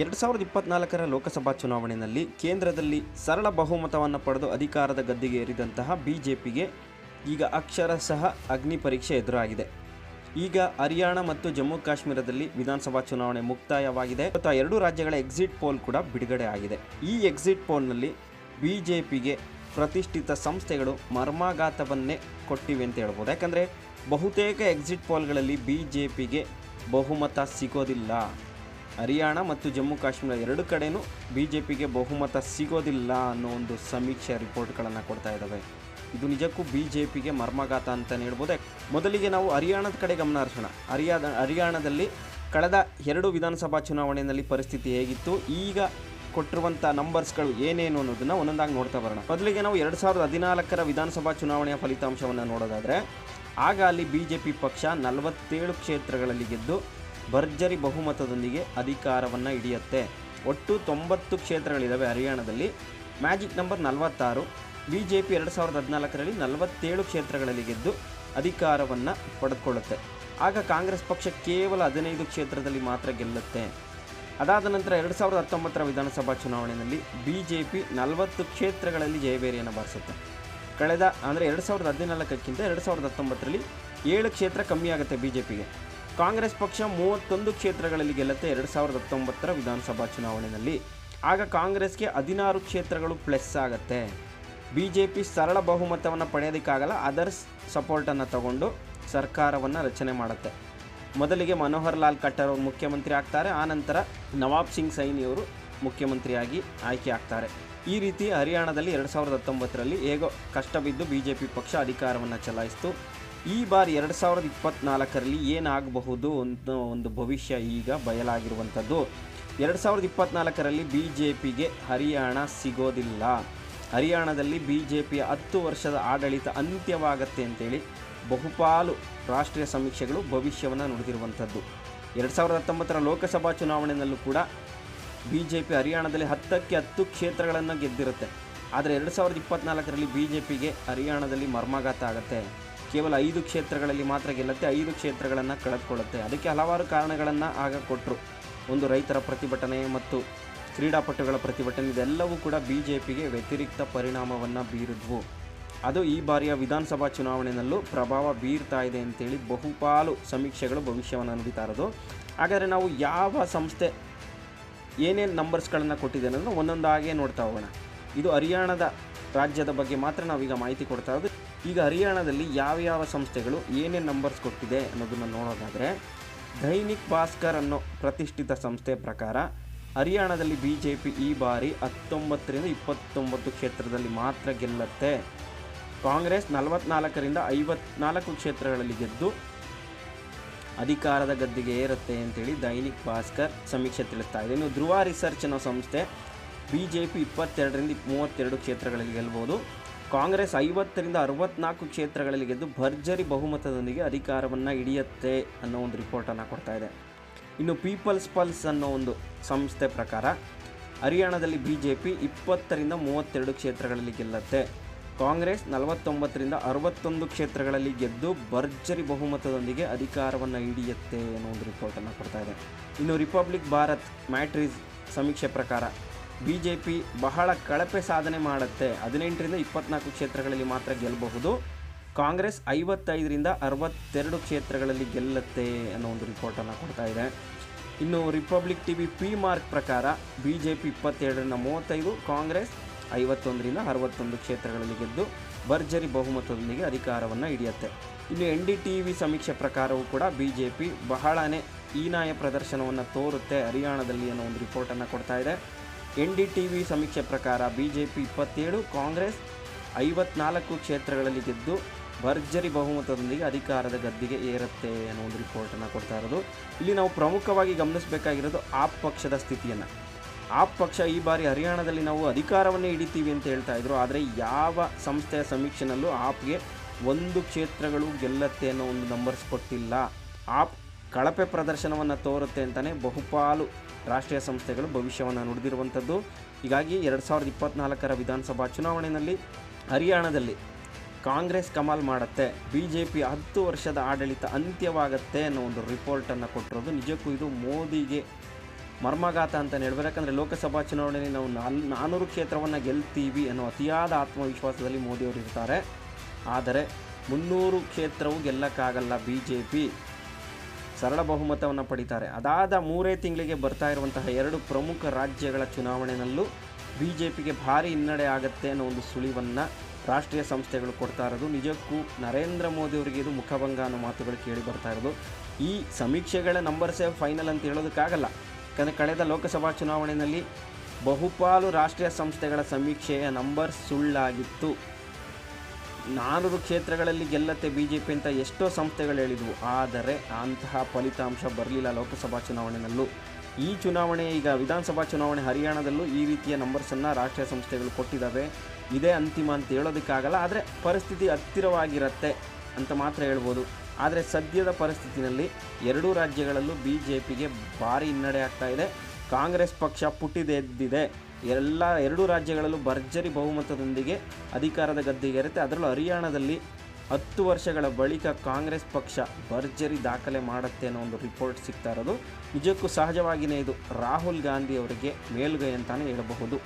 ಎರಡು ಸಾವಿರದ ಇಪ್ಪತ್ನಾಲ್ಕರ ಲೋಕಸಭಾ ಚುನಾವಣೆಯಲ್ಲಿ ಕೇಂದ್ರದಲ್ಲಿ ಸರಳ ಬಹುಮತವನ್ನು ಪಡೆದು ಅಧಿಕಾರದ ಗದ್ದಿಗೆ ಏರಿದಂತಹ ಬಿಜೆಪಿಗೆ ಈಗ ಅಕ್ಷರಶಃ ಅಗ್ನಿ ಪರೀಕ್ಷೆ ಎದುರಾಗಿದೆ. ಈಗ ಹರಿಯಾಣ ಮತ್ತು ಜಮ್ಮು ಕಾಶ್ಮೀರದಲ್ಲಿ ವಿಧಾನಸಭಾ ಚುನಾವಣೆ ಮುಕ್ತಾಯವಾಗಿದೆ. ಮತ್ತು ಆ ಎರಡು ರಾಜ್ಯಗಳ ಎಕ್ಸಿಟ್ ಪೋಲ್ ಕೂಡ ಬಿಡುಗಡೆ ಆಗಿದೆ. ಈ ಎಕ್ಸಿಟ್ ಪೋಲ್ನಲ್ಲಿ ಬಿಜೆಪಿಗೆ ಪ್ರತಿಷ್ಠಿತ ಸಂಸ್ಥೆಗಳು ಮರ್ಮಾಘಾತವನ್ನೇ ಕೊಟ್ಟಿವೆ ಅಂತ ಹೇಳ್ಬೋದು. ಯಾಕಂದರೆ ಬಹುತೇಕ ಎಕ್ಸಿಟ್ ಪೋಲ್ಗಳಲ್ಲಿ ಬಿ ಜೆ ಪಿಗೆ ಬಹುಮತ ಸಿಗೋದಿಲ್ಲ. ಹರಿಯಾಣ ಮತ್ತು ಜಮ್ಮು ಕಾಶ್ಮೀರ ಎರಡು ಕಡೆಯೂ ಬಿ ಜೆ ಪಿಗೆ ಬಹುಮತ ಸಿಗೋದಿಲ್ಲ ಅನ್ನೋ ಒಂದು ಸಮೀಕ್ಷೆ ರಿಪೋರ್ಟ್ಗಳನ್ನು ಕೊಡ್ತಾ ಇದ್ದಾವೆ ಇದು ನಿಜಕ್ಕೂ ಬಿ ಜೆ ಪಿಗೆ ಮರ್ಮಘಾತ ಅಂತಲೇ ಹೇಳ್ಬೋದೆ? ಮೊದಲಿಗೆ ನಾವು ಹರಿಯಾಣದ ಕಡೆ ಗಮನ ಹರಿಸೋಣ. ಹರಿಯಾದ, ಹರಿಯಾಣದಲ್ಲಿ ಕಳೆದ ಎರಡು ವಿಧಾನಸಭಾ ಚುನಾವಣೆಯಲ್ಲಿ ಪರಿಸ್ಥಿತಿ ಹೇಗಿತ್ತು? ಈಗ ಕೊಟ್ಟಿರುವಂಥ ನಂಬರ್ಸ್ಗಳು ಏನೇನು ಅನ್ನೋದನ್ನು ಒಂದೊಂದಾಗಿ ನೋಡ್ತಾ ಬರೋಣ. ಮೊದಲಿಗೆ ನಾವು ಎರಡು ಸಾವಿರದ ಹದಿನಾಲ್ಕರ ವಿಧಾನಸಭಾ ಚುನಾವಣೆಯ ಫಲಿತಾಂಶವನ್ನು ನೋಡೋದಾದರೆ, ಆಗ ಅಲ್ಲಿ ಬಿ ಜೆ ಪಿ ಪಕ್ಷ ನಲವತ್ತೇಳು ಕ್ಷೇತ್ರಗಳಲ್ಲಿ ಗೆದ್ದು ಭರ್ಜರಿ ಬಹುಮತದೊಂದಿಗೆ ಅಧಿಕಾರವನ್ನು ಹಿಡಿಯುತ್ತೆ. ಒಟ್ಟು ತೊಂಬತ್ತು ಕ್ಷೇತ್ರಗಳಿದ್ದಾವೆ ಹರಿಯಾಣದಲ್ಲಿ. ಮ್ಯಾಜಿಕ್ ನಂಬರ್ ನಲವತ್ತಾರು. ಬಿ ಜೆ ಪಿ ಎರಡು ಸಾವಿರದ ಹದಿನಾಲ್ಕರಲ್ಲಿ ನಲವತ್ತೇಳು ಕ್ಷೇತ್ರಗಳಲ್ಲಿ ಗೆದ್ದು ಅಧಿಕಾರವನ್ನು ಪಡೆದುಕೊಳ್ಳುತ್ತೆ. ಆಗ ಕಾಂಗ್ರೆಸ್ ಪಕ್ಷ ಕೇವಲ ಹದಿನೈದು ಕ್ಷೇತ್ರದಲ್ಲಿ ಮಾತ್ರ ಗೆಲ್ಲುತ್ತೆ. ಅದಾದ ನಂತರ ಎರಡು ಸಾವಿರದ ಹತ್ತೊಂಬತ್ತರ ವಿಧಾನಸಭಾ ಚುನಾವಣೆಯಲ್ಲಿ ಬಿ ಜೆ ಪಿ ನಲವತ್ತು ಕ್ಷೇತ್ರಗಳಲ್ಲಿ ಜಯಬೇರಿಯನ್ನು ಬಾರಿಸುತ್ತೆ. ಕಳೆದ, ಅಂದರೆ ಎರಡು ಸಾವಿರದ ಹದಿನಾಲ್ಕಕ್ಕಿಂತ ಎರಡು ಸಾವಿರದ ಹತ್ತೊಂಬತ್ತರಲ್ಲಿ ಏಳು ಕ್ಷೇತ್ರ ಕಮ್ಮಿಯಾಗುತ್ತೆ ಬಿ ಜೆ ಪಿಗೆ ಕಾಂಗ್ರೆಸ್ ಪಕ್ಷ ಮೂವತ್ತೊಂದು ಕ್ಷೇತ್ರಗಳಲ್ಲಿ ಗೆಲ್ಲುತ್ತೆ ಎರಡು ಸಾವಿರದ ಹತ್ತೊಂಬತ್ತರ ವಿಧಾನಸಭಾ ಚುನಾವಣೆಯಲ್ಲಿ. ಆಗ ಕಾಂಗ್ರೆಸ್ಗೆ ಹದಿನಾರು ಕ್ಷೇತ್ರಗಳು ಪ್ಲಸ್ ಆಗುತ್ತೆ. ಬಿ ಜೆ ಪಿ ಸರಳ ಬಹುಮತವನ್ನು ಪಡೆಯೋದಕ್ಕಾಗಲ್ಲ, ಅದರ್ಸ್ ಸಪೋರ್ಟನ್ನು ತಗೊಂಡು ಸರ್ಕಾರವನ್ನು ರಚನೆ ಮಾಡುತ್ತೆ. ಮೊದಲಿಗೆ ಮನೋಹರ್ ಲಾಲ್ ಖಟ್ಟರ್ ಅವರು ಮುಖ್ಯಮಂತ್ರಿ ಆಗ್ತಾರೆ ಆನಂತರ ನವಾಬ್ ಸಿಂಗ್ ಸೈನಿಯವರು ಮುಖ್ಯಮಂತ್ರಿಯಾಗಿ ಆಯ್ಕೆ ಆಗ್ತಾರೆ. ಈ ರೀತಿ ಹರಿಯಾಣದಲ್ಲಿ ಎರಡು ಸಾವಿರದ ಹತ್ತೊಂಬತ್ತರಲ್ಲಿ ಹೇಗೋ ಕಷ್ಟ ಬಿದ್ದು ಬಿ ಜೆ ಪಿ ಪಕ್ಷ ಅಧಿಕಾರವನ್ನು ಚಲಾಯಿಸಿತು. ಈ ಬಾರಿ ಎರಡು ಸಾವಿರದ ಇಪ್ಪತ್ತ್ನಾಲ್ಕರಲ್ಲಿ ಏನಾಗಬಹುದು ಅಂತ ಒಂದು ಭವಿಷ್ಯ ಈಗ ಬಯಲಾಗಿರುವಂಥದ್ದು. ಎರಡು ಸಾವಿರದ ಇಪ್ಪತ್ತ್ನಾಲ್ಕರಲ್ಲಿ ಬಿ ಜೆ ಪಿಗೆ ಹರಿಯಾಣ ಸಿಗೋದಿಲ್ಲ. ಹರಿಯಾಣದಲ್ಲಿ ಬಿ ಜೆ ಪಿಯ ಹತ್ತು ವರ್ಷದ ಆಡಳಿತ ಅಂತ್ಯವಾಗತ್ತೆ ಅಂತೇಳಿ ಬಹುಪಾಲು ರಾಷ್ಟ್ರೀಯ ಸಮೀಕ್ಷೆಗಳು ಭವಿಷ್ಯವನ್ನು ನುಡಿದಿರುವಂಥದ್ದು. ಎರಡು ಸಾವಿರದ ಹತ್ತೊಂಬತ್ತರ ಲೋಕಸಭಾ ಚುನಾವಣೆಯಲ್ಲೂ ಕೂಡ ಬಿ ಜೆ ಪಿ ಹರಿಯಾಣದಲ್ಲಿ ಹತ್ತಕ್ಕೆ ಹತ್ತು ಕ್ಷೇತ್ರಗಳನ್ನು ಗೆದ್ದಿರುತ್ತೆ. ಆದರೆ ಎರಡು ಸಾವಿರದ ಇಪ್ಪತ್ತ್ನಾಲ್ಕರಲ್ಲಿ ಬಿ ಜೆ ಪಿಗೆ ಹರಿಯಾಣದಲ್ಲಿ ಮರ್ಮಾಘಾತ ಆಗುತ್ತೆ. ಕೇವಲ ಐದು ಕ್ಷೇತ್ರಗಳಲ್ಲಿ ಮಾತ್ರ ಗೆಲ್ಲುತ್ತೆ, ಐದು ಕ್ಷೇತ್ರಗಳನ್ನು ಕಳೆದುಕೊಳ್ಳುತ್ತೆ. ಅದಕ್ಕೆ ಹಲವಾರು ಕಾರಣಗಳನ್ನು ಆಗ ಕೊಟ್ಟರು ಒಂದು ರೈತರ ಪ್ರತಿಭಟನೆ ಮತ್ತು ಕ್ರೀಡಾಪಟುಗಳ ಪ್ರತಿಭಟನೆ, ಇದೆಲ್ಲವೂ ಕೂಡ ಬಿ ಜೆ ಪಿಗೆ ವ್ಯತಿರಿಕ್ತ ಪರಿಣಾಮವನ್ನು ಬೀರಿದ್ವು. ಅದು ಈ ಬಾರಿಯ ವಿಧಾನಸಭಾ ಚುನಾವಣೆಯಲ್ಲೂ ಪ್ರಭಾವ ಬೀರ್ತಾ ಇದೆ ಅಂತೇಳಿ ಬಹುಪಾಲು ಸಮೀಕ್ಷೆಗಳು ಭವಿಷ್ಯವನ್ನು ನುಡಿತಾ ಇರೋದು. ಹಾಗಾದರೆ ನಾವು ಯಾವ ಸಂಸ್ಥೆ ಏನೇನು ನಂಬರ್ಸ್ಗಳನ್ನು ಕೊಟ್ಟಿದೆ ಅನ್ನೋದನ್ನು ಒಂದೊಂದಾಗೆ ನೋಡ್ತಾ ಹೋಗೋಣ. ಇದು ಹರಿಯಾಣದ ರಾಜ್ಯದ ಬಗ್ಗೆ ಮಾತ್ರ ನಾವೀಗ ಮಾಹಿತಿ ಕೊಡ್ತಾ ಇರೋದು. ಈಗ ಹರಿಯಾಣದಲ್ಲಿ ಯಾವ ಯಾವ ಸಂಸ್ಥೆಗಳು ಏನೇನು ನಂಬರ್ಸ್ ಕೊಟ್ಟಿದೆ ಅನ್ನೋದನ್ನು ನೋಡೋದಾದರೆ ದೈನಿಕ್ ಭಾಸ್ಕರ್ ಅನ್ನೋ ಪ್ರತಿಷ್ಠಿತ ಸಂಸ್ಥೆ ಪ್ರಕಾರ ಹರಿಯಾಣದಲ್ಲಿ ಬಿ ಜೆ ಪಿ ಈ ಬಾರಿ ಹತ್ತೊಂಬತ್ತರಿಂದ ಇಪ್ಪತ್ತೊಂಬತ್ತು ಕ್ಷೇತ್ರದಲ್ಲಿ ಮಾತ್ರ ಗೆಲ್ಲತ್ತೆ. ಕಾಂಗ್ರೆಸ್ ನಲವತ್ನಾಲ್ಕರಿಂದ ಐವತ್ನಾಲ್ಕು ಕ್ಷೇತ್ರಗಳಲ್ಲಿ ಗೆದ್ದು ಅಧಿಕಾರದ ಗದ್ದಿಗೆ ಏರುತ್ತೆ ಅಂತೇಳಿ ದೈನಿಕ್ ಭಾಸ್ಕರ್ ಸಮೀಕ್ಷೆ ತಿಳಿಸ್ತಾ ಇದೆ. ಇನ್ನು ಧ್ರುವ ರಿಸರ್ಚ್ ಅನ್ನೋ ಸಂಸ್ಥೆ ಬಿ ಜೆ ಪಿ ಇಪ್ಪತ್ತೆರಡರಿಂದ ಮೂವತ್ತೆರಡು ಕ್ಷೇತ್ರಗಳಲ್ಲಿ ಗೆಲ್ಬೋದು. ಕಾಂಗ್ರೆಸ್ ಐವತ್ತರಿಂದ ಅರವತ್ನಾಲ್ಕು ಕ್ಷೇತ್ರಗಳಲ್ಲಿ ಗೆದ್ದು ಭರ್ಜರಿ ಬಹುಮತದೊಂದಿಗೆ ಅಧಿಕಾರವನ್ನು ಹಿಡಿಯುತ್ತೆ ಅನ್ನೋ ಒಂದು ರಿಪೋರ್ಟನ್ನು ಕೊಡ್ತಾ ಇದೆ. ಇನ್ನು ಪೀಪಲ್ಸ್ ಪಲ್ಸ್ ಅನ್ನೋ ಒಂದು ಸಂಸ್ಥೆ ಪ್ರಕಾರ, ಹರಿಯಾಣದಲ್ಲಿ ಬಿ ಜೆ ಪಿ ಇಪ್ಪತ್ತರಿಂದ ಮೂವತ್ತೆರಡು ಕ್ಷೇತ್ರಗಳಲ್ಲಿ ಗೆಲ್ಲತ್ತೆ. ಕಾಂಗ್ರೆಸ್ ನಲವತ್ತೊಂಬತ್ತರಿಂದ ಅರವತ್ತೊಂದು ಕ್ಷೇತ್ರಗಳಲ್ಲಿ ಗೆದ್ದು ಭರ್ಜರಿ ಬಹುಮತದೊಂದಿಗೆ ಅಧಿಕಾರವನ್ನು ಹಿಡಿಯುತ್ತೆ ಅನ್ನೋ ಒಂದು ರಿಪೋರ್ಟನ್ನು ಕೊಡ್ತಾ ಇದೆ. ಇನ್ನು ರಿಪಬ್ಲಿಕ್ ಭಾರತ್ ಮ್ಯಾಟ್ರೀಸ್ ಸಮೀಕ್ಷೆ ಪ್ರಕಾರ ಬಿ ಜೆ ಪಿ ಬಹಳ ಕಳಪೆ ಸಾಧನೆ ಮಾಡುತ್ತೆ. ಹದಿನೆಂಟರಿಂದ ಇಪ್ಪತ್ನಾಲ್ಕು ಕ್ಷೇತ್ರಗಳಲ್ಲಿ ಮಾತ್ರ ಗೆಲ್ಲಬಹುದು. ಕಾಂಗ್ರೆಸ್ ಐವತ್ತೈದರಿಂದ ಅರವತ್ತೆರಡು ಕ್ಷೇತ್ರಗಳಲ್ಲಿ ಗೆಲ್ಲುತ್ತೆ ಅನ್ನೋ ಒಂದು ರಿಪೋರ್ಟನ್ನು ಕೊಡ್ತಾ ಇದೆ. ಇನ್ನು Republic T V P MARQ ಪ್ರಕಾರ ಬಿ ಜೆ ಪಿ ಇಪ್ಪತ್ತೆರಡರಿಂದ ಮೂವತ್ತೈದು, ಕಾಂಗ್ರೆಸ್ ಐವತ್ತೊಂದರಿಂದ ಅರವತ್ತೊಂದು ಕ್ಷೇತ್ರಗಳಲ್ಲಿ ಗೆದ್ದು ಭರ್ಜರಿ ಬಹುಮತದೊಂದಿಗೆ ಅಧಿಕಾರವನ್ನು ಹಿಡಿಯುತ್ತೆ. ಇನ್ನು ಎನ್ ಡಿ ಟಿ ವಿ ಸಮೀಕ್ಷೆ ಪ್ರಕಾರವೂ ಕೂಡ ಬಿ ಜೆ ಪಿ ಬಹಳನೇ ಹೀನಾಯ ಪ್ರದರ್ಶನವನ್ನು ತೋರುತ್ತೆ ಹರಿಯಾಣದಲ್ಲಿ ಅನ್ನೋ ಒಂದು ರಿಪೋರ್ಟನ್ನು ಕೊಡ್ತಾ ಇದೆ. ಎನ್ ಡಿ ಟಿ ವಿ ಸಮೀಕ್ಷೆ ಪ್ರಕಾರ ಬಿಜೆಪಿ ಇಪ್ಪತ್ತೇಳು, ಕಾಂಗ್ರೆಸ್ ಐವತ್ನಾಲ್ಕು ಕ್ಷೇತ್ರಗಳಲ್ಲಿ ಗೆದ್ದು ಭರ್ಜರಿ ಬಹುಮತದೊಂದಿಗೆ ಅಧಿಕಾರದ ಗದ್ದಿಗೆ ಏರುತ್ತೆ ಅನ್ನೋ ಒಂದು ರಿಪೋರ್ಟನ್ನು ಕೊಡ್ತಾ ಇರೋದು. ಇಲ್ಲಿ ನಾವು ಪ್ರಮುಖವಾಗಿ ಗಮನಿಸಬೇಕಾಗಿರೋದು ಆಪ್ ಪಕ್ಷದ ಸ್ಥಿತಿಯನ್ನು. ಆಪ್ ಪಕ್ಷ ಈ ಬಾರಿ ಹರಿಯಾಣದಲ್ಲಿ ನಾವು ಅಧಿಕಾರವನ್ನೇ ಹಿಡಿತೀವಿ ಅಂತ ಹೇಳ್ತಾ ಇದ್ರು. ಆದರೆ ಯಾವ ಸಂಸ್ಥೆಯ ಸಮೀಕ್ಷೆನಲ್ಲೂ ಆಪ್ಗೆ ಒಂದು ಕ್ಷೇತ್ರಗಳು ಗೆಲ್ಲತ್ತೆ ಅನ್ನೋ ಒಂದು ನಂಬರ್ಸ್ ಕೊಟ್ಟಿಲ್ಲ. ಆಪ್ ಕಳಪೆ ಪ್ರದರ್ಶನವನ್ನು ತೋರುತ್ತೆ ಅಂತಲೇ ಬಹುಪಾಲು ರಾಷ್ಟ್ರೀಯ ಸಂಸ್ಥೆಗಳು ಭವಿಷ್ಯವನ್ನು ನುಡಿದಿರುವಂಥದ್ದು. ಹೀಗಾಗಿ ಎರಡು ಸಾವಿರದ ಇಪ್ಪತ್ನಾಲ್ಕರ ವಿಧಾನಸಭಾ ಚುನಾವಣೆಯಲ್ಲಿ ಹರಿಯಾಣದಲ್ಲಿ ಕಾಂಗ್ರೆಸ್ ಕಮಾಲ್ ಮಾಡುತ್ತೆ ಬಿ ಜೆ ಪಿ ಹತ್ತು ವರ್ಷದ ಆಡಳಿತ ಅಂತ್ಯವಾಗತ್ತೆ ಅನ್ನೋ ಒಂದು ರಿಪೋರ್ಟನ್ನು ಕೊಟ್ಟಿರೋದು. ನಿಜಕ್ಕೂ ಇದು ಮೋದಿಗೆ ಮರ್ಮಘಾತ ಅಂತಲೇ ಹೇಳ್ಬೋದು. ಯಾಕಂದರೆ ಲೋಕಸಭಾ ಚುನಾವಣೆಯಲ್ಲಿ ನಾವು ನಾಲ್ ನಾನ್ನೂರು ಕ್ಷೇತ್ರವನ್ನು ಗೆಲ್ತೀವಿ ಅನ್ನೋ ಅತಿಯಾದ ಆತ್ಮವಿಶ್ವಾಸದಲ್ಲಿ ಮೋದಿಯವರು ಇರ್ತಾರೆ. ಆದರೆ ಮುನ್ನೂರು ಕ್ಷೇತ್ರವು ಗೆಲ್ಲಕ್ಕಾಗಲ್ಲ ಬಿ ಜೆ ಪಿ ಸರಳ ಬಹುಮತವನ್ನು ಪಡಿತಾರೆ. ಅದಾದ ಮೂರೇ ತಿಂಗಳಿಗೆ ಬರ್ತಾ ಇರುವಂತಹ ಎರಡು ಪ್ರಮುಖ ರಾಜ್ಯಗಳ ಚುನಾವಣೆಯಲ್ಲೂ ಬಿ ಜೆ ಪಿಗೆ ಭಾರಿ ಹಿನ್ನಡೆ ಆಗುತ್ತೆ ಅನ್ನೋ ಒಂದು ಸುಳಿವನ್ನು ರಾಷ್ಟ್ರೀಯ ಸಂಸ್ಥೆಗಳು ಕೊಡ್ತಾ ಇರೋದು. ನಿಜಕ್ಕೂ ನರೇಂದ್ರ ಮೋದಿ ಅವರಿಗೆ ಇದು ಮುಖಭಂಗ ಅನ್ನೋ ಮಾತುಗಳು ಕೇಳಿ ಬರ್ತಾ ಇರೋದು. ಈ ಸಮೀಕ್ಷೆಗಳ ನಂಬರ್ಸೇ ಫೈನಲ್ ಅಂತ ಹೇಳೋದಕ್ಕಾಗಲ್ಲ. ಯಾಕಂದರೆ ಕಳೆದ ಲೋಕಸಭಾ ಚುನಾವಣೆಯಲ್ಲಿ ಬಹುಪಾಲು ರಾಷ್ಟ್ರೀಯ ಸಂಸ್ಥೆಗಳ ಸಮೀಕ್ಷೆಯ ನಂಬರ್ ಸುಳ್ಳಾಗಿತ್ತು. ನಾನೂರು ಕ್ಷೇತ್ರಗಳಲ್ಲಿ ಗೆಲ್ಲತ್ತೆ ಬಿ ಜೆ ಪಿ ಅಂತ ಎಷ್ಟೋ ಸಂಸ್ಥೆಗಳು ಹೇಳಿದ್ವು. ಆದರೆ ಅಂತಹ ಫಲಿತಾಂಶ ಬರಲಿಲ್ಲ ಲೋಕಸಭಾ ಚುನಾವಣೆಯಲ್ಲೂ ಈ ಚುನಾವಣೆ ಈಗ ವಿಧಾನಸಭಾ ಚುನಾವಣೆ ಹರಿಯಾಣದಲ್ಲೂ ಈ ರೀತಿಯ ನಂಬರ್ಸನ್ನು ರಾಷ್ಟ್ರೀಯ ಸಂಸ್ಥೆಗಳು ಕೊಟ್ಟಿದ್ದಾವೆ. ಇದೇ ಅಂತಿಮ ಅಂತ ಹೇಳೋದಕ್ಕಾಗಲ್ಲ, ಆದರೆ ಪರಿಸ್ಥಿತಿ ಹತ್ತಿರವಾಗಿರುತ್ತೆ ಅಂತ ಮಾತ್ರ ಹೇಳ್ಬೋದು. ಆದರೆ ಸದ್ಯದ ಪರಿಸ್ಥಿತಿನಲ್ಲಿ ಎರಡೂ ರಾಜ್ಯಗಳಲ್ಲೂ ಬಿ ಜೆ ಪಿಗೆ ಭಾರಿ ಹಿನ್ನಡೆ ಆಗ್ತಾ ಇದೆ. ಕಾಂಗ್ರೆಸ್ ಪಕ್ಷ ಪುಟ್ಟಿದೆದ್ದಿದೆ ಎಲ್ಲ ಎರಡೂ ರಾಜ್ಯಗಳಲ್ಲೂ ಭರ್ಜರಿ ಬಹುಮತದೊಂದಿಗೆ ಅಧಿಕಾರದ ಗದ್ದೆಗೇರುತ್ತೆ ಅದರಲ್ಲೂ ಹರಿಯಾಣದಲ್ಲಿ ಹತ್ತು ವರ್ಷಗಳ ಬಳಿಕ ಕಾಂಗ್ರೆಸ್ ಪಕ್ಷ ಭರ್ಜರಿ ದಾಖಲೆ ಮಾಡುತ್ತೆ ಅನ್ನೋ ಒಂದು ರಿಪೋರ್ಟ್ ಸಿಗ್ತಾ ಇರೋದು. ನಿಜಕ್ಕೂ ಸಹಜವಾಗಿಯೇ ಇದು ರಾಹುಲ್ ಗಾಂಧಿ ಅವರಿಗೆ ಮೇಲುಗೈ ಅಂತಲೇ ಹೇಳಬಹುದು.